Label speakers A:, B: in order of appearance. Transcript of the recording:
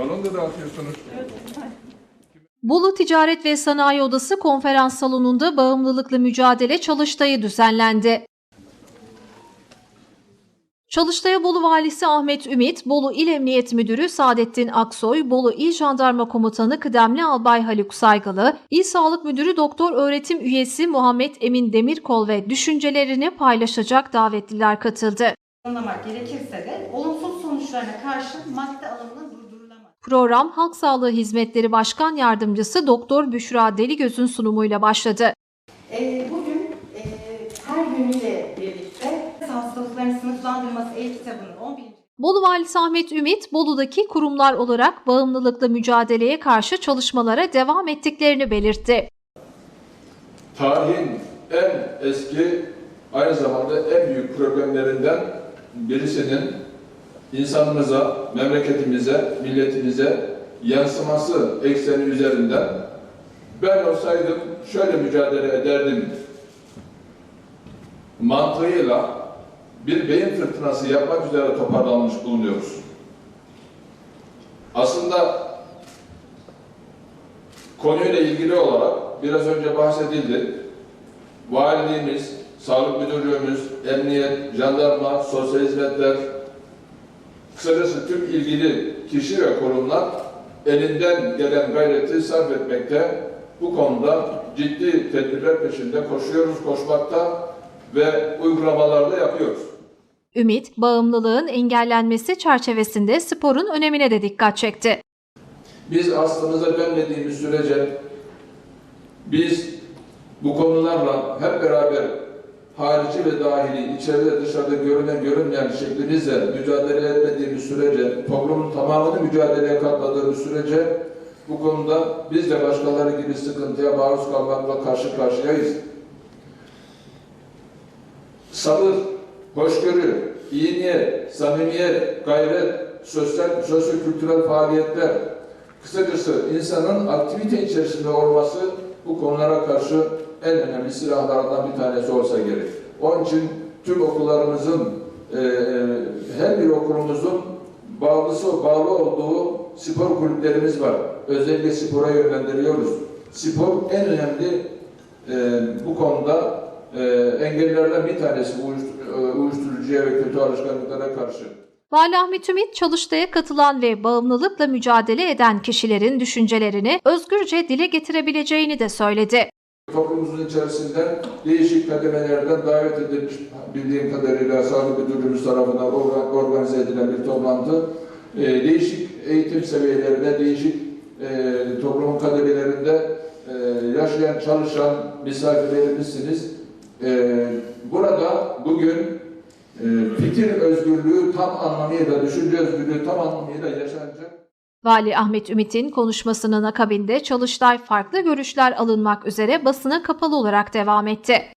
A: Balon da dağıtıyorsunuz.
B: Bolu Ticaret ve Sanayi Odası konferans salonunda bağımlılıkla mücadele çalıştayı düzenlendi. Çalıştay'a Bolu Valisi Ahmet Ümit, Bolu İl Emniyet Müdürü Saadettin Aksoy, Bolu İl Jandarma Komutanı Kıdemli Albay Haluk Saygılı, İl Sağlık Müdürü Doktor Öğretim Üyesi Muhammed Emin Demirkol ve düşüncelerini paylaşacak davetliler katıldı.
C: anlamak gerekirse de olumsuz sonuçlarına karşı madde alımının.
B: Program Halk Sağlığı Hizmetleri Başkan Yardımcısı Doktor Büşra Deligöz'ün sunumuyla başladı.
C: Ee, bugün e, her yönüyle birlikte hastalıkların sınıflandırması el kitabının 11.
B: Bolu Valisi Ahmet Ümit, Bolu'daki kurumlar olarak bağımlılıkla mücadeleye karşı çalışmalara devam ettiklerini belirtti.
A: Tarihin en eski, aynı zamanda en büyük problemlerinden birisinin insanımıza, memleketimize, milletimize yansıması ekseni üzerinden ben olsaydım şöyle mücadele ederdim mantığıyla bir beyin fırtınası yapmak üzere toparlanmış bulunuyoruz. Aslında konuyla ilgili olarak biraz önce bahsedildi. Valiliğimiz, Sağlık Müdürlüğümüz, Emniyet, Jandarma, Sosyal Hizmetler, kısacası tüm ilgili kişi ve kurumlar elinden gelen gayreti sarf etmekte. Bu konuda ciddi tedbirler peşinde koşuyoruz, koşmakta ve uygulamalarda yapıyoruz.
B: Ümit, bağımlılığın engellenmesi çerçevesinde sporun önemine de dikkat çekti.
A: Biz aslımıza dönmediğimiz sürece biz bu konularla hep beraber harici ve dahili, içeride dışarıda görünen görünmeyen şeklimizle mücadele etmediğimiz sürece, toplumun tamamını mücadeleye katladığımız sürece bu konuda biz de başkaları gibi sıkıntıya maruz kalmakla karşı karşıyayız. Sabır, hoşgörü, iyi niyet, samimiyet, gayret, sosyal, sosyo-kültürel faaliyetler, kısacası insanın aktivite içerisinde olması bu konulara karşı en önemli silahlardan bir tanesi olsa gerek. Onun için tüm okullarımızın, e, her bir okulumuzun bağlısı, bağlı olduğu spor kulüplerimiz var. Özellikle spora yönlendiriyoruz. Spor en önemli e, bu konuda e, engellerden bir tanesi e, uyuşturucuya ve kötü alışkanlıklara karşı.
B: Vali Ahmet Ümit, çalıştaya katılan ve bağımlılıkla mücadele eden kişilerin düşüncelerini özgürce dile getirebileceğini de söyledi.
A: Toplumumuzun içerisinden değişik kademelerden davet edilmiş bildiğim kadarıyla Sağlık Müdürlüğümüz tarafından orga- organize edilen bir toplantı. Ee, değişik eğitim seviyelerinde, değişik e, toplumun kademelerinde e, yaşayan, çalışan misafirlerimizsiniz. E, burada bugün fikir özgürlüğü tam anlamıyla, düşünce özgürlüğü tam anlamıyla yaşanacak.
B: Vali Ahmet Ümit'in konuşmasının akabinde Çalıştay farklı görüşler alınmak üzere basına kapalı olarak devam etti.